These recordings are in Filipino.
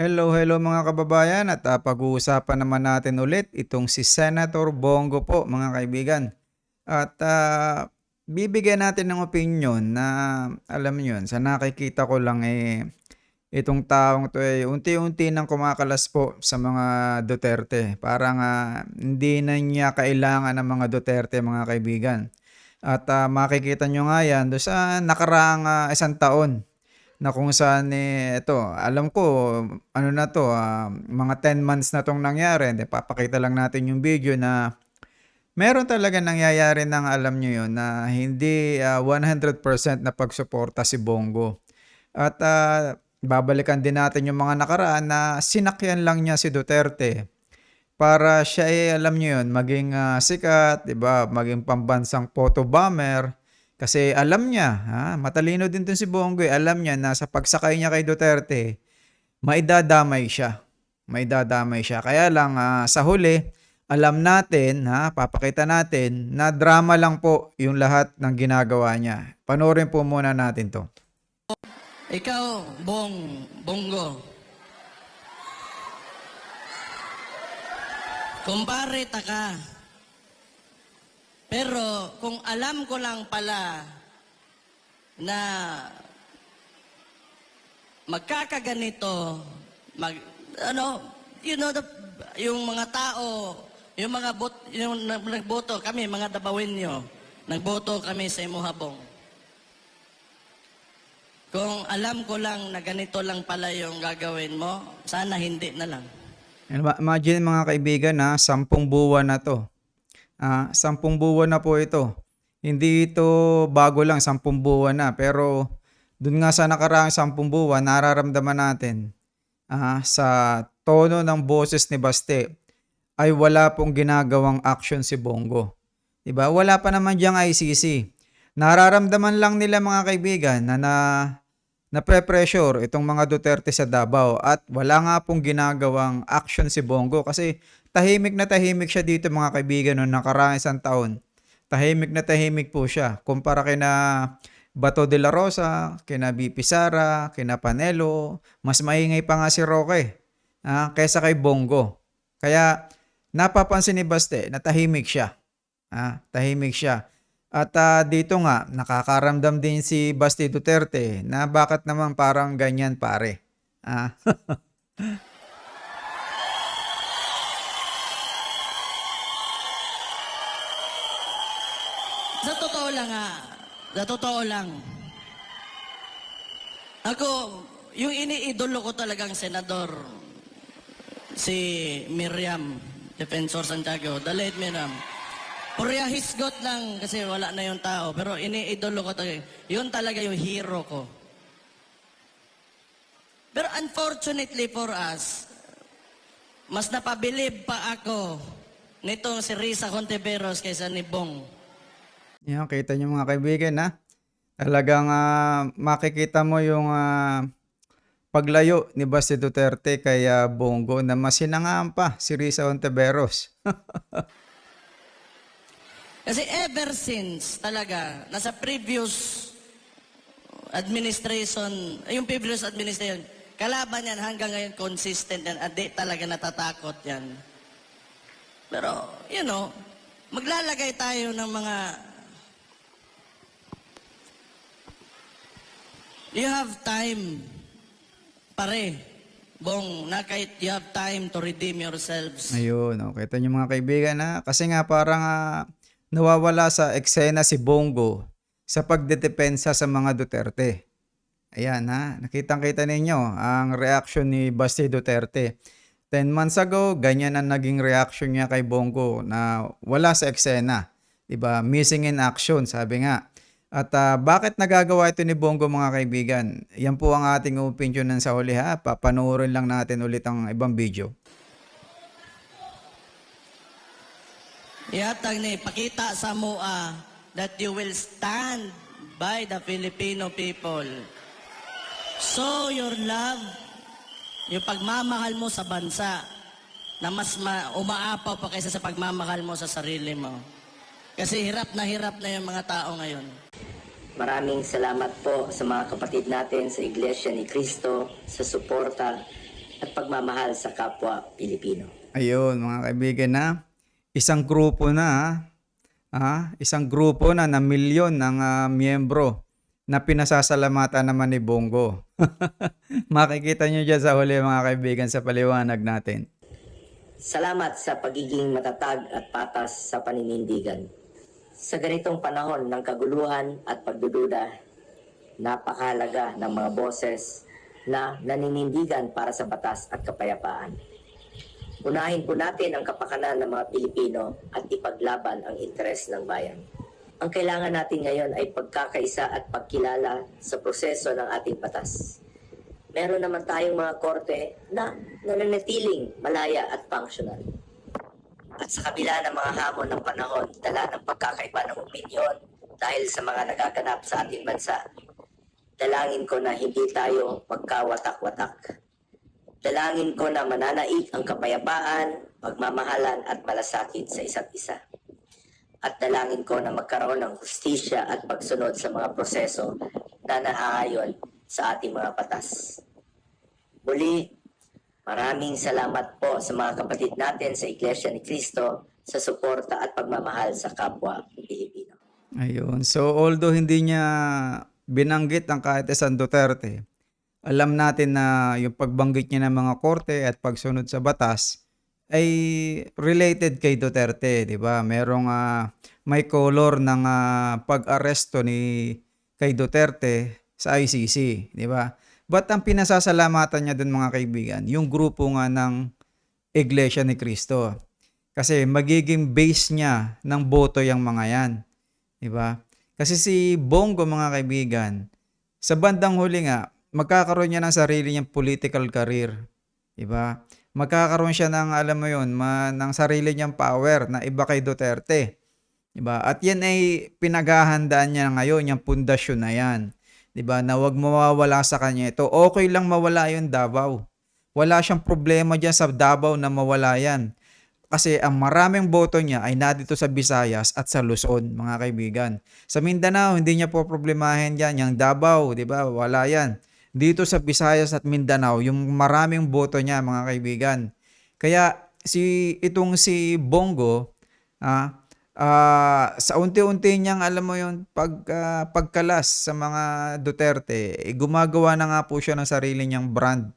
Hello, hello mga kababayan at ah, pag-uusapan naman natin ulit itong si Senator Bongo po mga kaibigan. At ah, bibigyan natin ng opinion na alam niyo yun, sa nakikita ko lang eh itong taong to eh unti-unti nang kumakalas po sa mga Duterte. Parang ah, hindi na niya kailangan ng mga Duterte mga kaibigan. At ah, makikita nyo nga yan doon sa nakaraang ah, isang taon na kung saan eh, ito, alam ko, ano na to, ah, mga 10 months na tong nangyari. Hindi, papakita lang natin yung video na meron talaga nangyayari ng alam nyo yun na hindi ah, 100% na pagsuporta si Bongo. At ah, babalikan din natin yung mga nakaraan na sinakyan lang niya si Duterte para siya eh, alam nyo yun, maging ah, sikat, di ba? Maging pambansang photo bomber. Kasi alam niya, ha? matalino din dun si Bongo, alam niya na sa pagsakay niya kay Duterte, maidadamay siya. Maidadamay siya. Kaya lang ah, sa huli, alam natin, ha, papakita natin na drama lang po yung lahat ng ginagawa niya. Panoorin po muna natin to. Ikaw, Bong, Bongo. Kumpare ta. Pero kung alam ko lang pala na magkakaganito, mag, ano, you know, the, yung mga tao, yung mga bot, yung nag- nagboto kami, mga dabawin nyo, nagboto kami sa imuhabong. Kung alam ko lang na ganito lang pala yung gagawin mo, sana hindi na lang. Imagine mga kaibigan na sampung buwan na to. Ah, sampung buwan na po ito. Hindi ito bago lang, sampung buwan na. Pero dun nga sa nakaraang sampung buwan, nararamdaman natin ah, sa tono ng boses ni Baste ay wala pong ginagawang action si Bongo. 'Di ba? Wala pa naman diyang ICC. Nararamdaman lang nila mga kaibigan na na napre-pressure itong mga Duterte sa Davao at wala nga pong ginagawang action si Bongo kasi tahimik na tahimik siya dito mga kaibigan noong nakaraang isang taon. Tahimik na tahimik po siya kumpara kina Bato de la Rosa, kina BP Sara, kina Panelo, mas maingay pa nga si Roque ah, kaysa kay Bongo. Kaya napapansin ni Baste na tahimik siya. Ah, tahimik siya. At ah, dito nga, nakakaramdam din si Basti Duterte na bakit naman parang ganyan pare. Ah, Sa totoo lang ha, sa totoo lang. Ako, yung iniidolo ko talagang senador, si Miriam, Defensor Santiago, the late Miriam. Purya hisgot lang kasi wala na yung tao. Pero iniidolo ko talaga. Yun talaga yung hero ko. Pero unfortunately for us, mas napabilib pa ako nitong si Risa Contiveros kaysa ni Bong. Yan, kita niyo mga kaibigan na talagang ah, makikita mo yung ah, paglayo ni Basti Duterte kay ah, Bongo na masinangaan pa si Risa Ontiveros. Kasi ever since talaga, nasa previous administration, yung previous administration, kalaban yan hanggang ngayon consistent yan at di talaga natatakot yan. Pero, you know, maglalagay tayo ng mga You have time, pare, Bong, na kahit you have time to redeem yourselves. Ayun, oh, kita niyo mga kaibigan na kasi nga parang ah, nawawala sa eksena si Bongo sa pagdedepensa sa mga Duterte. Ayan ha, nakitang-kita ninyo ang reaction ni Basti Duterte. 10 months ago, ganyan ang naging reaction niya kay Bongo na wala sa eksena. 'Di ba? Missing in action, sabi nga. At ah, bakit nagagawa ito ni Bongo mga kaibigan? Yan po ang ating opinion sa huli ha. Papanoorin lang natin ulit ang ibang video. Ihatag ni, pakita sa MOA that you will stand by the Filipino people. Show your love, yung pagmamahal mo sa bansa na mas ma- umaapaw pa kaysa sa pagmamahal mo sa sarili mo. Kasi hirap na hirap na yung mga tao ngayon. Maraming salamat po sa mga kapatid natin sa Iglesia ni Cristo sa suporta at pagmamahal sa kapwa Pilipino. Ayun, mga kaibigan na isang grupo na ah, isang grupo na na milyon ng ah, miyembro na pinasasalamatan naman ni Bongo. Makikita nyo dyan sa huli mga kaibigan sa paliwanag natin. Salamat sa pagiging matatag at patas sa paninindigan. Sa ganitong panahon ng kaguluhan at pagdududa, napakahalaga ng mga boses na naninindigan para sa batas at kapayapaan. Unahin po natin ang kapakanan ng mga Pilipino at ipaglaban ang interes ng bayan. Ang kailangan natin ngayon ay pagkakaisa at pagkilala sa proseso ng ating batas. Meron naman tayong mga korte na nananatiling malaya at functional. At sa kabila ng mga hamon ng panahon, dala ng pagkakaiba ng opinyon dahil sa mga nagaganap sa ating bansa, dalangin ko na hindi tayo magkawatak-watak. Dalangin ko na mananaig ang kapayapaan, pagmamahalan at malasakit sa isa't isa. At dalangin ko na magkaroon ng hustisya at pagsunod sa mga proseso na naaayon sa ating mga batas. Muli, maraming salamat po sa mga kapatid natin sa Iglesia ni Cristo sa suporta at pagmamahal sa kapwa Pilipino. Ayun. So although hindi niya binanggit ang kahit isang Duterte, alam natin na yung pagbanggit niya ng mga korte at pagsunod sa batas ay related kay Duterte, 'di ba? Merong ah, may color ng ah, pag-aresto ni kay Duterte sa ICC, 'di ba? But ang pinasasalamatan niya dun mga kaibigan, yung grupo nga ng Iglesia ni Cristo. Kasi magiging base niya ng boto yung mga yan. 'Di ba? Kasi si Bongo mga kaibigan, sa bandang huli nga, magkakaroon niya ng sarili niyang political career. 'Di ba? Magkakaroon siya ng alam mo 'yon, ma, ng sarili niyang power na iba kay Duterte. 'Di ba? At 'yan ay pinaghahandaan niya ngayon, yung pundasyon na 'yan. 'Di ba? Na wag mawawala sa kanya ito. Okay lang mawala 'yung Davao. Wala siyang problema diyan sa Davao na mawala 'yan. Kasi ang maraming boto niya ay nadito sa Visayas at sa Luzon, mga kaibigan. Sa Mindanao, hindi niya po problemahin yan. Yung Davao, di ba? Wala yan. Dito sa Visayas at Mindanao, yung maraming boto niya, mga kaibigan. Kaya si itong si Bongo, ah, ah, sa unti-unti niyang alam mo yung pag, ah, pagkalas sa mga Duterte, eh, gumagawa na nga po siya ng sarili niyang brand.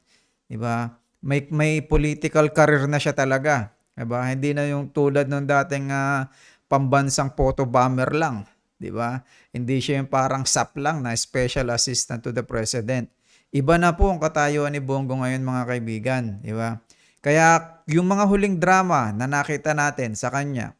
'di ba? May may political career na siya talaga, 'di ba? Hindi na yung tulad nung dating ah, pambansang photo bomber lang, 'di ba? Hindi siya yung parang SAP lang na special assistant to the president. Iba na po ang katayuan ni Bongo ngayon mga kaibigan, 'di ba? Kaya yung mga huling drama na nakita natin sa kanya,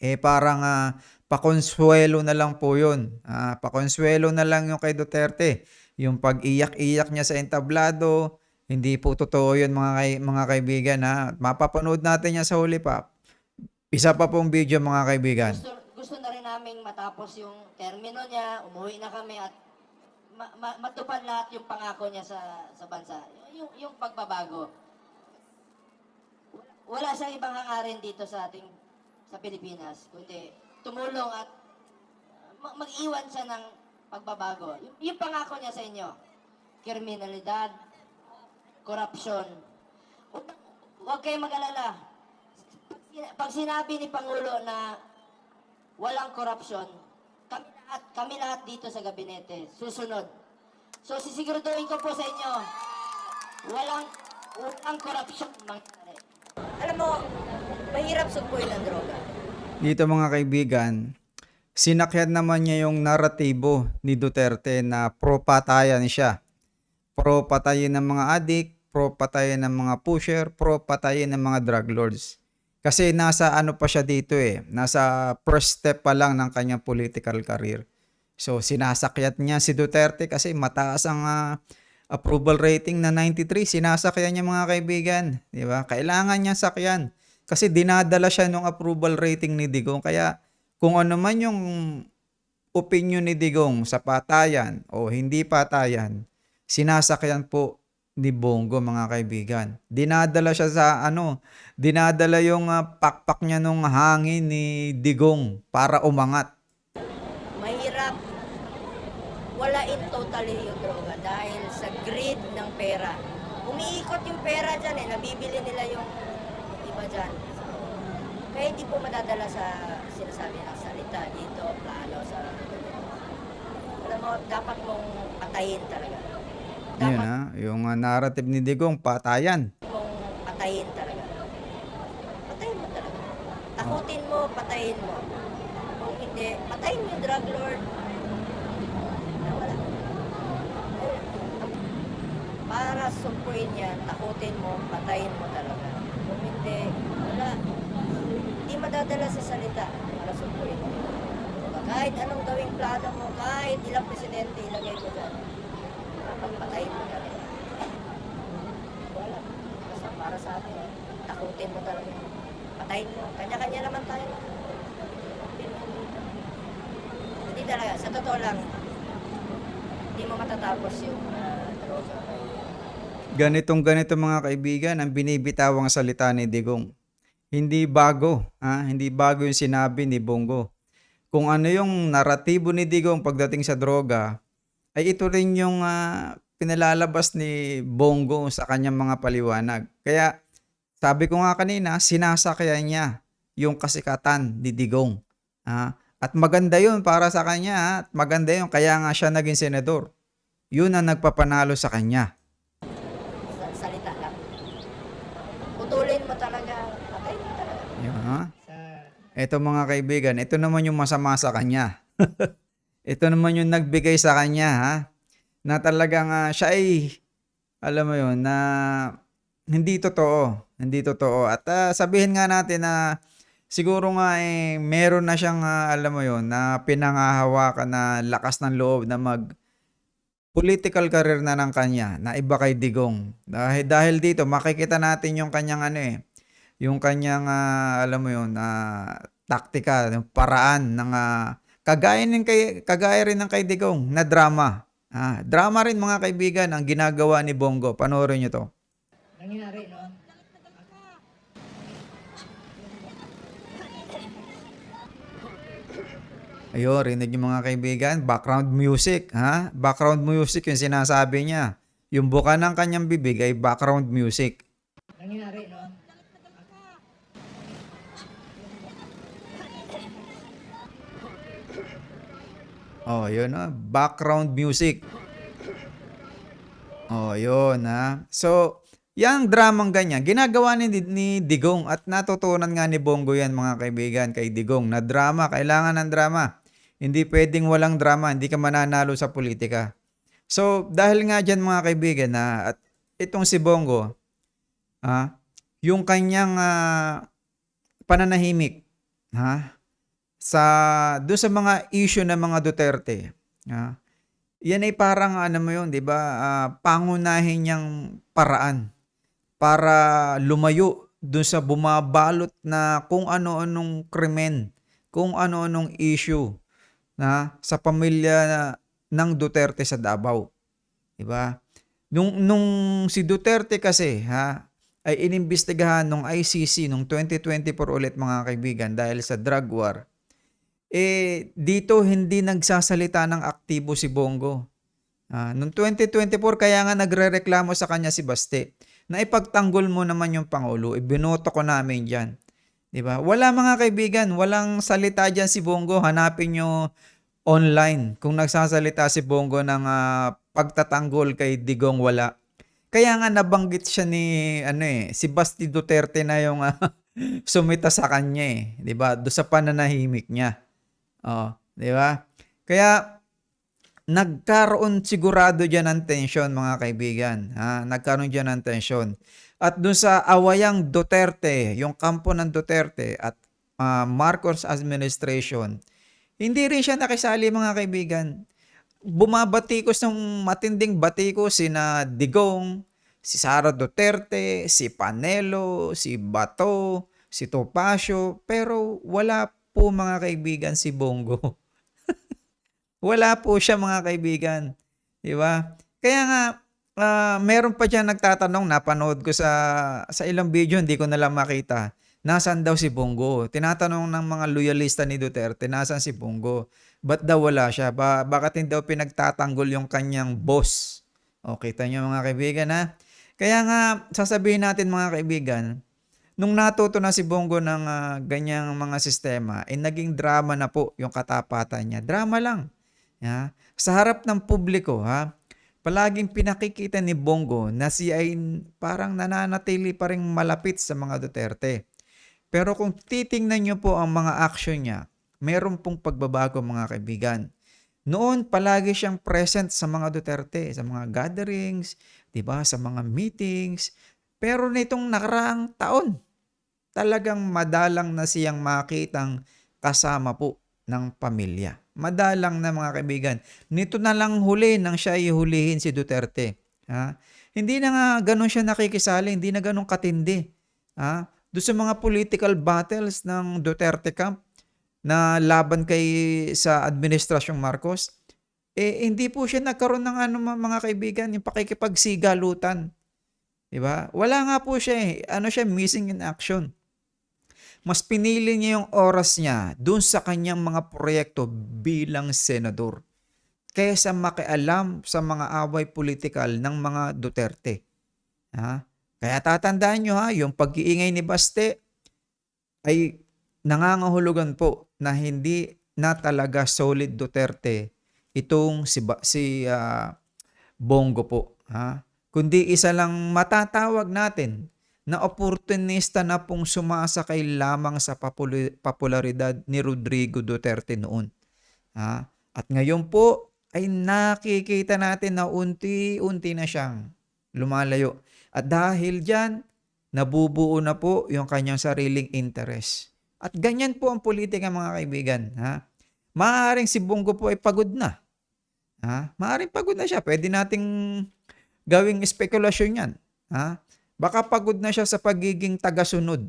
eh parang ah, pakonsuelo na lang po yun. Ah, pakonsuelo na lang yung kay Duterte. Yung pag-iyak-iyak niya sa entablado, hindi po totoo yun mga, kay, mga kaibigan ha. Mapapanood natin yan sa huli pa. Isa pa pong video mga kaibigan. Gusto, gusto na rin namin matapos yung termino niya, umuwi na kami at ma- ma- matupad lahat yung pangako niya sa sa bansa. Yung, yung pagbabago. Wala siyang ibang hangarin dito sa ating sa Pilipinas, kundi tumulong at ma- mag-iwan siya ng pagbabago. Yung, yung pangako niya sa inyo, kriminalidad, corruption. Huwag- kayong mag-alala. Pag Pag sinabi ni Pangulo na walang korupsyon, kami lahat, kami lahat dito sa gabinete, susunod. So sisiguraduhin ko po sa inyo, walang, walang korupsyon mangyari. Alam mo, mahirap sugpuin ang droga. Dito mga kaibigan, sinakyan naman niya yung naratibo ni Duterte na pro-patayan siya. Pro-patayin ng mga adik, pro-patayin ng mga pusher, pro-patayin ng mga drug lords. Kasi nasa ano pa siya dito eh, nasa first step pa lang ng kanyang political career. So sinasakyat niya si Duterte kasi mataas ang ah, approval rating na 93. Sinasakyan niya mga kaibigan, di ba? Kailangan niya sakyan. Kasi dinadala siya ng approval rating ni Digong. Kaya kung ano man yung opinion ni Digong sa patayan o hindi patayan, sinasakyan po ni Bongo mga kaibigan. Dinadala siya sa ano, dinadala yung ah, pakpak niya nung hangin ni Digong para umangat. Mahirap walain totally yung droga dahil sa greed ng pera. umiikot yung pera dyan eh. Nabibili nila yung iba dyan. Kaya hindi po madadala sa sinasabi ng salita dito, plano, sa. Alam mo, dapat mong patayin talaga. Yun Dapat ha, yung ah, narrative ni Digong, patayan. mong patayin talaga. Patayin mo talaga. Takutin mo, patayin mo. Kung hindi, patayin mo yung drug lord. Wala. Para sumpuin yan, takutin mo, patayin mo talaga. Kung hindi, wala. Hindi madadala sa salita para sumpuin mo. Kahit anong gawing plano mo, kahit ilang presidente ilagay mo dyan, dapat patayin mo talaga. Wala. Basta para sa atin, takutin mo talaga. Patayin mo. Kanya-kanya naman tayo. Hindi talaga. Sa totoo lang, hindi mo matatapos yung ah, droga. Ganitong ganito mga kaibigan ang binibitawang salita ni Digong. Hindi bago, ha? hindi bago yung sinabi ni Bongo. Kung ano yung naratibo ni Digong pagdating sa droga, ay ito rin yung ah, pinalalabas ni Bongo sa kanyang mga paliwanag. Kaya sabi ko nga kanina, sinasakyan niya yung kasikatan ni Digong. ha? At maganda yun para sa kanya. At maganda yun, kaya nga siya naging senador. Yun ang nagpapanalo sa kanya. Sa salita lang. Putulin mo talaga. Patayin mo talaga. Yun, ha? Sa Ito mga kaibigan, ito naman yung masama sa kanya. ito naman yung nagbigay sa kanya, ha? Na talagang ah, siya ay, alam mo yun, na hindi totoo. Hindi totoo. At ah, sabihin nga natin na siguro nga eh, meron na siyang, ah, alam mo yun, na pinangahawakan na lakas ng loob na mag political career na ng kanya na iba kay Digong. Dahil, dahil dito, makikita natin yung kanyang ano eh, yung kanyang ah, alam mo yun, na taktika, yung paraan ng ah, kagaya ng kay kagaya rin ng kay Digong na drama. Ah, drama rin mga kaibigan ang ginagawa ni Bongo. Panoorin niyo to. nangyari, no? Ayun, rinig yung mga kaibigan, background music, ha? Background music yung sinasabi niya. Yung buka ng kanyang bibig ay background music. Nangyari, no? Oh, yun ah. Background music. Oh, yun ha. So, yung dramang ganyan, ginagawa ni, ni Digong at natutunan nga ni Bongo yan mga kaibigan kay Digong na drama, kailangan ng drama. Hindi pwedeng walang drama, hindi ka mananalo sa politika. So, dahil nga dyan mga kaibigan na at itong si Bongo, ah, yung kanyang ah, pananahimik, ha? Sa do sa mga issue ng mga Duterte. ah, yan ay parang ano mo yun, 'di ba? ah, pangunahin niyang paraan para lumayo dun sa bumabalot na kung ano-anong krimen, kung ano-anong issue na sa pamilya na- ng Duterte sa Davao. 'Di ba? Nung nung si Duterte kasi ha ay inimbestigahan nung ICC nung 2024 ulit mga kaibigan dahil sa drug war eh dito hindi nagsasalita ng aktibo si Bongo. Ah, noong 2024 kaya nga nagrereklamo sa kanya si Baste na ipagtanggol mo naman yung Pangulo, ibinoto ko namin. 'Di ba? Wala mga kaibigan, walang salita diyan si Bongo. Hanapin nyo online kung nagsasalita si Bongo ng ah, pagtatanggol kay Digong wala. Kaya nga nabanggit siya ni ano eh, si Basti Duterte na yung ah, sumita sa kanya eh, 'di ba? Do sa pananahimik niya. Oh, 'di ba? Kaya nagkaroon sigurado diyan ng tension mga kaibigan, ha? Nagkaroon diyan ng tension. At dun sa awayang Duterte, yung kampo ng Duterte at ah, Marcos administration, hindi rin siya nakisali mga kaibigan. Bumabatikos ng matinding batikos sina Digong, si Sara Duterte, si Panelo, si Bato, si Topacio, pero wala po mga kaibigan si Bongo. wala po siya mga kaibigan. Di ba? Kaya nga, ah, meron pa dyan nagtatanong, napanood ko sa, sa ilang video, hindi ko na lang makita. Nasaan daw si Bongo? Tinatanong ng mga loyalista ni Duterte, nasaan si Bongo? Ba't daw wala siya? Ba bakit hindi daw pinagtatanggol yung kanyang boss? O, kita nyo mga kaibigan ha? Kaya nga, sasabihin natin mga kaibigan, nung natuto na si Bongo ng ah, ganyang mga sistema, eh naging drama na po yung katapatan niya. Drama lang. Ha? Sa harap ng publiko, ha? Palaging pinakikita ni Bongo na siya ay parang nananatili pa rin malapit sa mga Duterte. Pero kung titingnan niyo po ang mga action niya, meron pong pagbabago mga kaibigan. Noon, palagi siyang present sa mga Duterte, sa mga gatherings, 'di ba, sa mga meetings. Pero nitong nakaraang taon, talagang madalang na siyang makitang kasama po ng pamilya. Madalang na mga kaibigan. Nito na lang huli nang siya ihulihin si Duterte. Ha? Hindi na nga ganun siya nakikisali, hindi na ganun katindi. Ha? Doon sa mga political battles ng Duterte camp na laban kay sa administrasyong Marcos, eh hindi po siya nagkaroon ng ano mga kaibigan, yung pakikipagsigalutan. 'Di ba? Wala nga po siya eh. Ano siya, missing in action mas pinili niya yung oras niya dun sa kanyang mga proyekto bilang senador kaysa makialam sa mga away politikal ng mga Duterte. Ha? Kaya tatandaan nyo ha, yung pag-iingay ni Baste ay nangangahulugan po na hindi na talaga solid Duterte itong si, si ah, Bongo po. Ha? Kundi isa lang matatawag natin na oportunista na pong sumasakay lamang sa popularidad ni Rodrigo Duterte noon. Ha? At ngayon po ay nakikita natin na unti-unti na siyang lumalayo. At dahil dyan, nabubuo na po yung kanyang sariling interest. At ganyan po ang politika mga kaibigan. Ha? Maaaring si Bongo po ay pagod na. Ha? Maaaring pagod na siya. Pwede nating gawing spekulasyon yan. Ha? Baka pagod na siya sa pagiging tagasunod.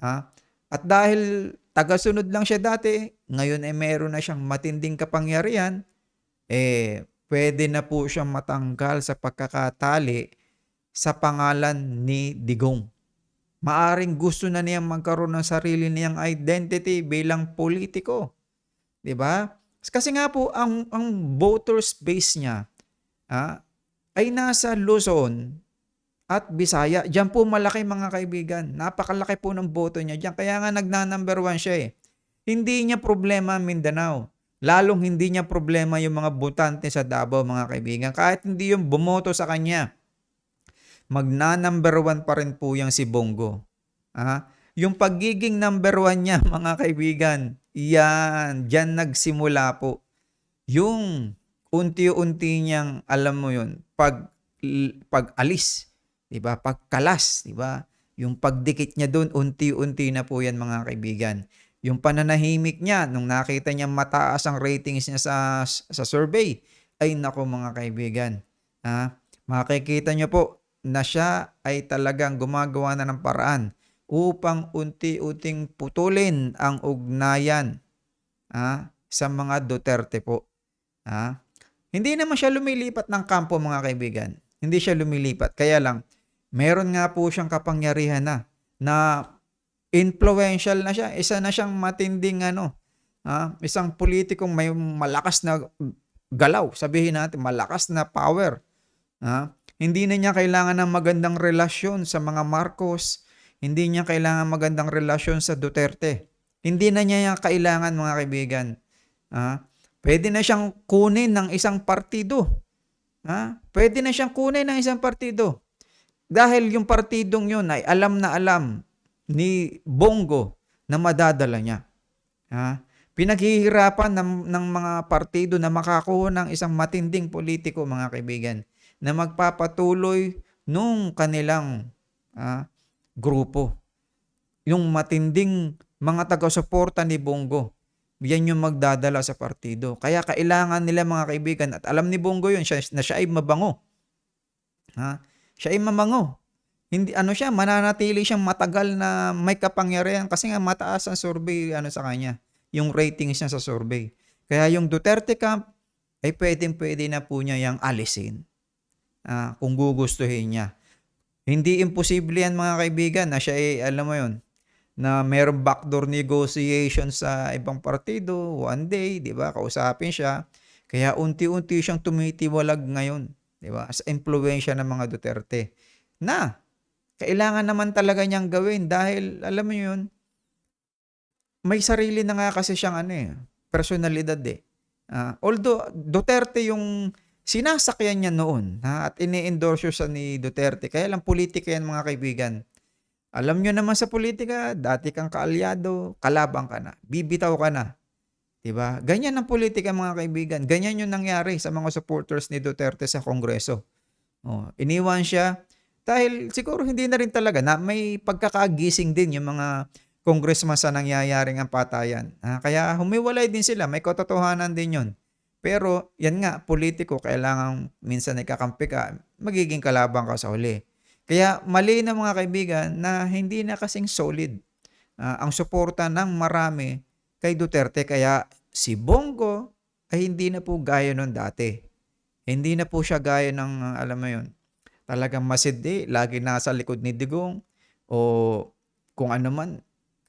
Ha? At dahil tagasunod lang siya dati, ngayon ay meron na siyang matinding kapangyarihan, eh pwede na po siyang matanggal sa pagkakatali sa pangalan ni Digong. Maaring gusto na niyang magkaroon ng sarili niyang identity bilang politiko. 'Di ba? Kasi nga po ang ang voters base niya ah, ay nasa Luzon at Bisaya. Diyan po malaki mga kaibigan. Napakalaki po ng boto niya diyan. Kaya nga nagna-number one siya eh. Hindi niya problema Mindanao. Lalong hindi niya problema yung mga botante sa Davao mga kaibigan. Kahit hindi yung bumoto sa kanya. Magna-number one pa rin po yung si Bongo. Ah, yung pagiging number one niya mga kaibigan, yan, diyan nagsimula po. Yung unti-unti niyang, alam mo yun, pag, pag-alis 'di ba? Pagkalas, 'di ba? Yung pagdikit niya doon, unti-unti na po 'yan mga kaibigan. Yung pananahimik niya nung nakita niya mataas ang ratings niya sa sa survey, ay nako mga kaibigan. Ha? Makikita niyo po na siya ay talagang gumagawa na ng paraan upang unti-unting putulin ang ugnayan ha, sa mga Duterte po. Ha? Hindi naman siya lumilipat ng kampo mga kaibigan. Hindi siya lumilipat. Kaya lang, meron nga po siyang kapangyarihan na na influential na siya. Isa na siyang matinding ano, ah, isang politikong may malakas na galaw, sabihin natin, malakas na power. Ah, hindi na niya kailangan ng magandang relasyon sa mga Marcos, hindi niya kailangan magandang relasyon sa Duterte. Hindi na niya kailangan mga kaibigan. Ah, pwede na siyang kunin ng isang partido. Ah, pwede na siyang kunin ng isang partido. Dahil yung partidong yun ay alam na alam ni Bongo na madadala niya. Ha? Pinaghihirapan ng, ng mga partido na makakuha ng isang matinding politiko, mga kaibigan, na magpapatuloy nung kanilang ah, grupo. Yung matinding mga taga-suporta ni Bongo. Yan yung magdadala sa partido. Kaya kailangan nila mga kaibigan, at alam ni Bongo yun, siya, na siya ay mabango. Ha? Siya ay mamango. Hindi ano siya, mananatili siyang matagal na may kapangyarihan kasi nga mataas ang survey ano sa kanya, yung ratings niya sa survey. Kaya yung Duterte camp ay pwedeng-pwede na po niya yang alisin. Ah, kung gugustuhin niya. Hindi imposible yan mga kaibigan na siya ay, alam mo yon na mayroong backdoor negotiation sa ibang partido one day, di ba? Kausapin siya. Kaya unti-unti siyang tumitiwalag ngayon. Di ba? Sa impluensya ng mga Duterte. na. Kailangan naman talaga niyang gawin dahil alam mo yun, may sarili na nga kasi siyang ano eh, personalidad eh. Ah, although Duterte yung sinasakyan niya noon ha, at ini-endorse siya ni Duterte. Kaya lang politika yan mga kaibigan. Alam nyo naman sa politika, dati kang kaalyado, kalabang ka na, bibitaw ka na. 'Di ba? Ganyan ang politika mga kaibigan. Ganyan yung nangyari sa mga supporters ni Duterte sa Kongreso. Oh, iniwan siya dahil siguro hindi na rin talaga na may pagkakagising din yung mga congressman sa nangyayaring ang patayan. Ah, kaya humiwalay din sila, may katotohanan din yun. Pero yan nga, politiko, kailangan minsan ikakampi ka, magiging kalabang ka sa huli. Kaya mali na mga kaibigan na hindi na kasing solid ah, ang suporta ng marami kay Duterte. Kaya si Bongo ay hindi na po gaya nun dati. Hindi na po siya gaya ng, ah, alam mo yun, talagang masindi, lagi nasa likod ni Digong o kung ano man,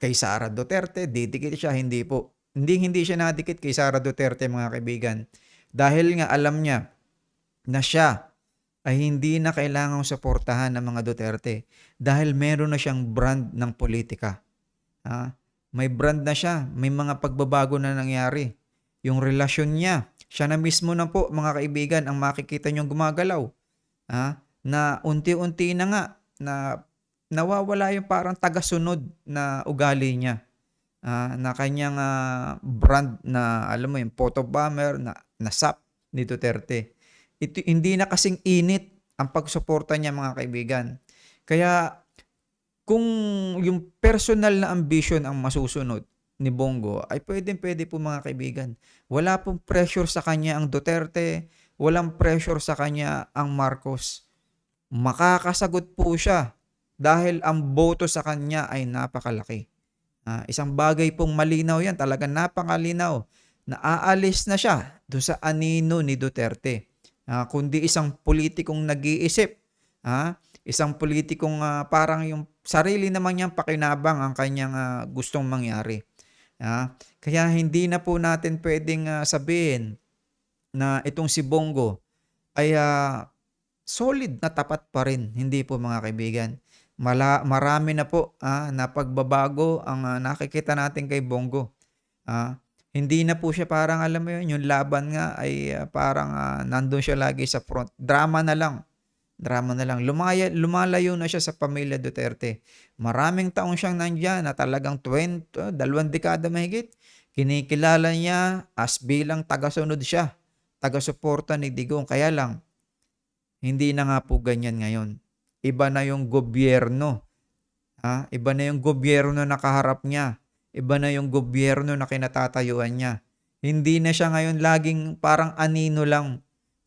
kay Sara Duterte, didikit siya, hindi po. Hindi hindi siya nadikit kay Sara Duterte mga kaibigan. Dahil nga alam niya na siya ay hindi na kailangang suportahan ng mga Duterte dahil meron na siyang brand ng politika. Ha? May brand na siya, may mga pagbabago na nangyari. Yung relasyon niya, siya na mismo na po mga kaibigan ang makikita niyong gumagalaw. Ha? Na unti-unti na nga na nawawala yung parang tagasunod na ugali niya. Ah, na kanyang ah, brand na alam mo yung photo bomber na nasap ni Duterte. Ito, hindi na kasing init ang pagsuporta niya mga kaibigan. Kaya kung yung personal na ambition ang masusunod ni Bongo ay pwedeng pwede po mga kaibigan. Wala pong pressure sa kanya ang Duterte, walang pressure sa kanya ang Marcos. Makakasagot po siya dahil ang boto sa kanya ay napakalaki. Ah, isang bagay pong malinaw yan, talagang napakalinaw na aalis na siya doon sa anino ni Duterte. Ah, kundi isang politikong nag-iisip, ah, isang politikong ah, parang yung sarili naman niyang pakinabang ang kanyang ah, gustong mangyari. Ah, kaya hindi na po natin pwedeng ah, sabihin na itong si Bongo ay ah, solid na tapat pa rin. Hindi po mga kaibigan. Mala, marami na po ah, na pagbabago ang ah, nakikita natin kay Bongo. Ah, hindi na po siya parang alam mo yun, yung laban nga ay ah, parang ah, nandun siya lagi sa front. Drama na lang. Drama na lang. Lumaya, lumalayo na siya sa pamilya Duterte. Maraming taong siyang nandyan na talagang 20, ah, dalawang dekada mahigit. Kinikilala niya as bilang tagasunod siya. Taga-suporta ni Digong. Kaya lang, hindi na nga po ganyan ngayon iba na yung gobyerno. Ha? Iba na yung gobyerno na kaharap niya. Iba na yung gobyerno na kinatatayuan niya. Hindi na siya ngayon laging parang anino lang,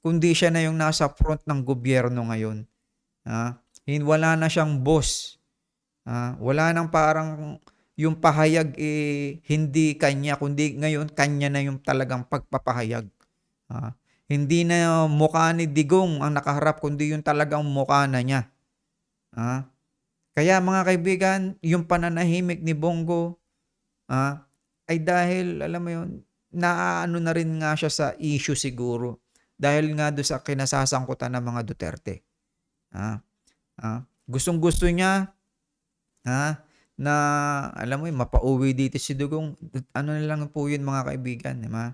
kundi siya na yung nasa front ng gobyerno ngayon. Hin- Wala na siyang boss. Ha? Wala nang parang yung pahayag eh, hindi kanya, kundi ngayon kanya na yung talagang pagpapahayag. Ha? Hindi na mukha ni Digong ang nakaharap, kundi yung talagang mukha na niya. Ah, kaya mga kaibigan, yung pananahimik ni Bongo ah, ay dahil, alam mo yun, naaano na rin nga siya sa issue siguro. Dahil nga doon sa kinasasangkutan ng mga Duterte. Ah, ah, gustong gusto niya ah, na, alam mo yun, mapauwi dito si Dugong. Ano na lang po yun mga kaibigan. Di ba?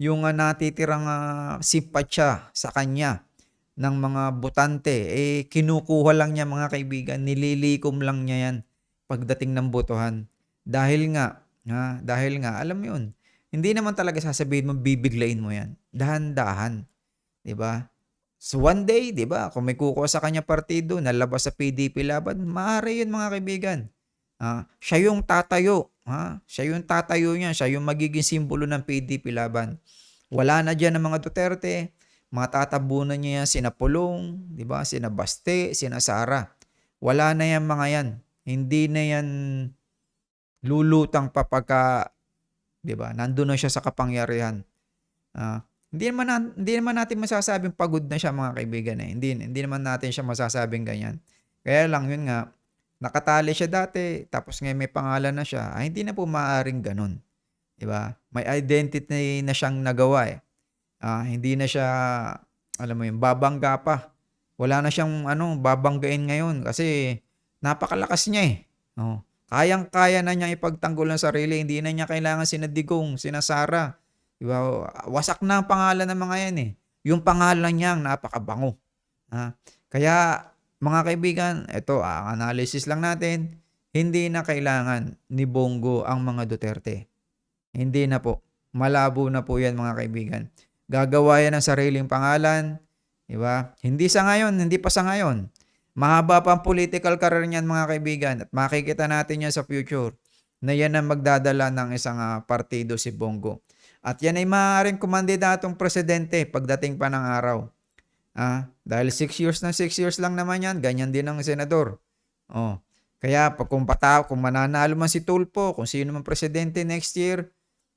Yung ah, natitirang uh, simpatya sa kanya ng mga botante, eh kinukuha lang niya mga kaibigan, nililikom lang niya yan pagdating ng botohan. Dahil nga, ha, dahil nga, alam mo yun, hindi naman talaga sasabihin mo, bibiglain mo yan. Dahan-dahan. 'di ba? So one day, 'di ba, kung may kukuha sa kanya partido, nalabas sa PDP laban, maaari 'yun mga kaibigan. Ah, siya yung tatayo, ha? Siya yung tatayo niya, siya yung magiging simbolo ng PDP laban. Wala na diyan ng mga Duterte, matatabunan niya yan sina Pulong, 'di ba? Sina Baste, sina Sara. Wala na yan mga yan. Hindi na yan lulutang pa pagka 'di ba? Nandoon na siya sa kapangyarihan. Ah, hindi naman na, hindi naman natin masasabing pagod na siya mga kaibigan eh. Hindi hindi naman natin siya masasabing ganyan. Kaya lang yun nga, nakatali siya dati, tapos ngayon may pangalan na siya. Ay, hindi na po maaaring ganun. 'Di ba? May identity na siyang nagawa eh. Ah, hindi na siya alam mo yun, babangga pa Wala na siyang ano, babanggain ngayon kasi napakalakas niya eh. Oh. Kayang-kaya na niya ipagtanggol ang sarili. Hindi na niya kailangan sina Digong, Sara. Diba? Wasak na ang pangalan ng mga yan eh. Yung pangalan niya ang napakabango. Ha? Kaya mga kaibigan, ito ang analysis lang natin. Hindi na kailangan ni Bongo ang mga Duterte. Hindi na po. Malabo na po yan mga kaibigan. Gagawa yan ng sariling pangalan. Diba? Hindi sa ngayon, hindi pa sa ngayon. Mahaba pa ang political career niyan mga kaibigan at makikita natin yan sa future na yan ang magdadala ng isang ah, partido si Bongo. At yan ay maaaring kumandidatong presidente pagdating pa ng araw. Ah, dahil 6 years na 6 years lang naman yan, ganyan din ang senador. Oh. Kaya pag kung pata, kung mananalo man si Tulpo, kung sino man presidente next year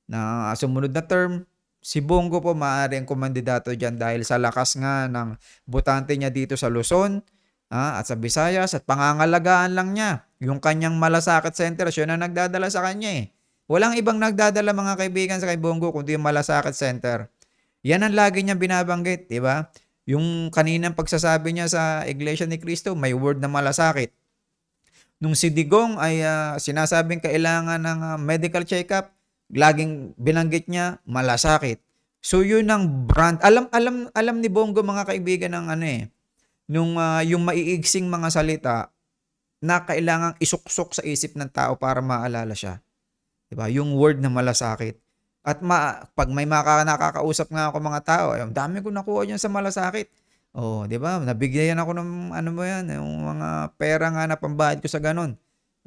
na sumunod na term, si Bongo po maaaring kumandidato diyan dahil sa lakas nga ng botante niya dito sa Luzon ah, at sa Visayas at pangangalagaan lang niya. Yung kanyang malasakit center, siya na nagdadala sa kanya eh. Walang ibang nagdadala mga kaibigan sa kay Bongo kundi yung malasakit center. Yan ang lagi niya binabanggit, di ba? Yung kaninang pagsasabi niya sa Iglesia ni Cristo, may word na malasakit. Nung si Digong ay ah, sinasabing kailangan ng ah, medical check-up, laging binanggit niya malasakit. So yun ang brand. Alam alam alam ni Bongo mga kaibigan ng ano eh, nung ah, yung maiigsing mga salita na kailangang isuksok sa isip ng tao para maalala siya. 'Di ba? Yung word na malasakit. At ma, pag may maka, nakakausap nga ako mga tao, ay, ang dami ko nakuha niyan sa malasakit. Oh, 'di ba? Nabigyan ako ng ano mo 'yan, yung mga pera nga na pambayad ko sa ganun.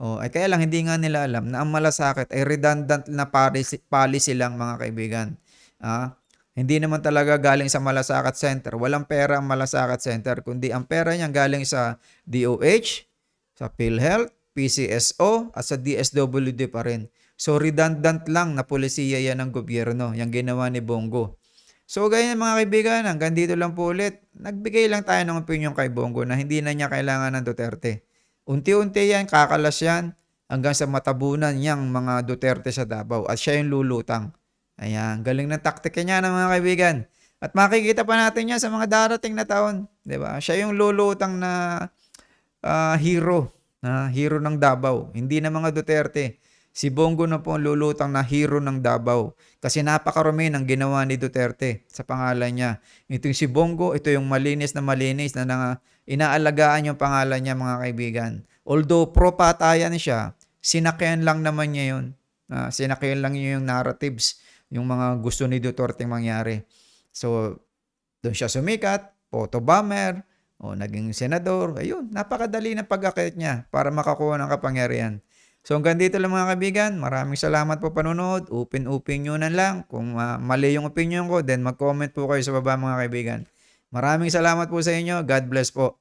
Oh, ay kaya lang hindi nga nila alam na ang malasakit ay redundant na policy, policy lang mga kaibigan. Ah, hindi naman talaga galing sa malasakit center. Walang pera ang malasakit center, kundi ang pera niya galing sa DOH, sa PhilHealth, PCSO, at sa DSWD pa rin. So redundant lang na polisiya yan ng gobyerno, yung ginawa ni Bongo. So ganyan mga kaibigan, hanggang dito lang po ulit. Nagbigay lang tayo ng opinion kay Bongo na hindi na niya kailangan ng Duterte. Unti-unti yan, kakalas yan hanggang sa matabunan niyang mga Duterte sa Davao at siya yung lulutang. Ayan, galing ng taktika niya ng mga kaibigan. At makikita pa natin yan sa mga darating na taon. ba? Siya yung lulutang na ah, hero, na hero ng Davao. Hindi na mga Duterte. Si Bongo na po ang lulutang na hero ng Davao. Kasi napakarami ng ginawa ni Duterte sa pangalan niya. Ito yung si Bongo, ito yung malinis na malinis na, na inaalagaan yung pangalan niya mga kaibigan. Although pro-patayan siya, sinakyan lang naman niya yun. Ah, sinakyan lang niya yung narratives, yung mga gusto ni Duterte mangyari. So, doon siya sumikat, photo bomber, o naging senador. Ayun, napakadali ng pag-akit niya para makakuha ng kapangyarihan. So hanggang dito lang mga kaibigan. Maraming salamat po panonood. Open-open nyo na lang. Kung ah, mali yung opinion ko, then mag-comment po kayo sa baba mga kaibigan. Maraming salamat po sa inyo. God bless po.